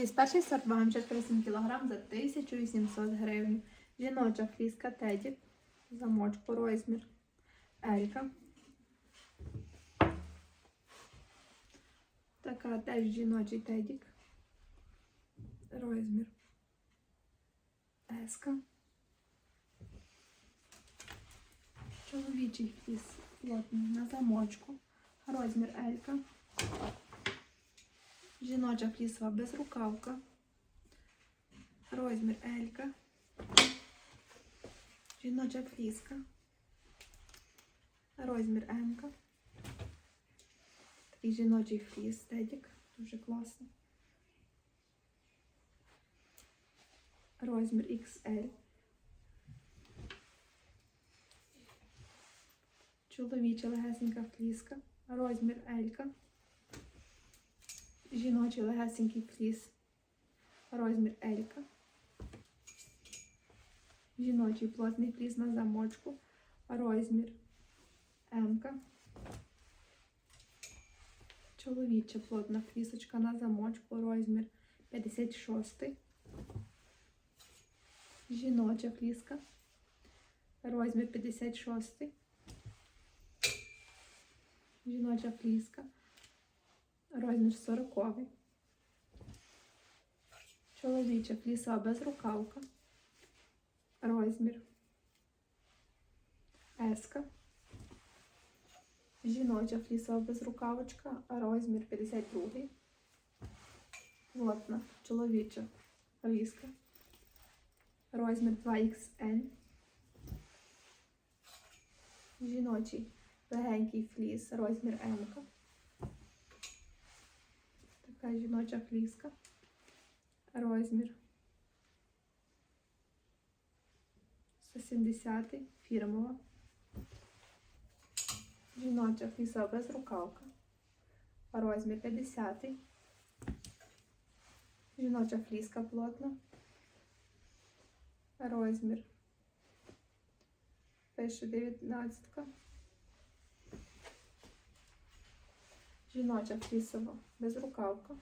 Фліс перший сорт вага 8 кг за 1800 гривень. Жіноча фліска Теді. Замочку розмір. Елька. Така теж жіночий тедік. Розмір. Еска. Чоловічий фліс плотний на замочку. Розмір Елька. Жіноча флісова безрукавка. Розмір Елька. Жіноча фліска. Розмір М. Такий жіночий фліс тедік. Дуже класний. Розмір XL. Чоловіча легесенька фліска. Розмір Елька. Жіночий легесенький фліс. Розмір Елька. Жіночий плотний фліс на замочку. Розмір М. Чоловіча плотна флісочка на замочку. Розмір 56. Жіноча фліска. Розмір 56. Жіноча фліска. Розмір 40. Чоловіча флісова безрукавка. Розмір. Еска. Жіноча флісова безрукавочка. Розмір 52. Плотна. Чоловіча фліска. Розмір 2XL. Жіночий легенький фліс. Розмір М. Така жіноча фліска. Розмір 170 фірмова. Жіноча флісова безрукавка. Розмір 50. Жіноча фліска плотна. Розмір. Пише 19. Жіноча флісова безрукавка.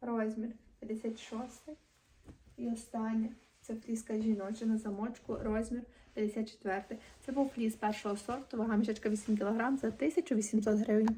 Розмір 56. І останнє. Це фліска жіноча на замочку, розмір 54. Це був фліс першого сорту, вага мішечка 8 кг за 1800 гривень.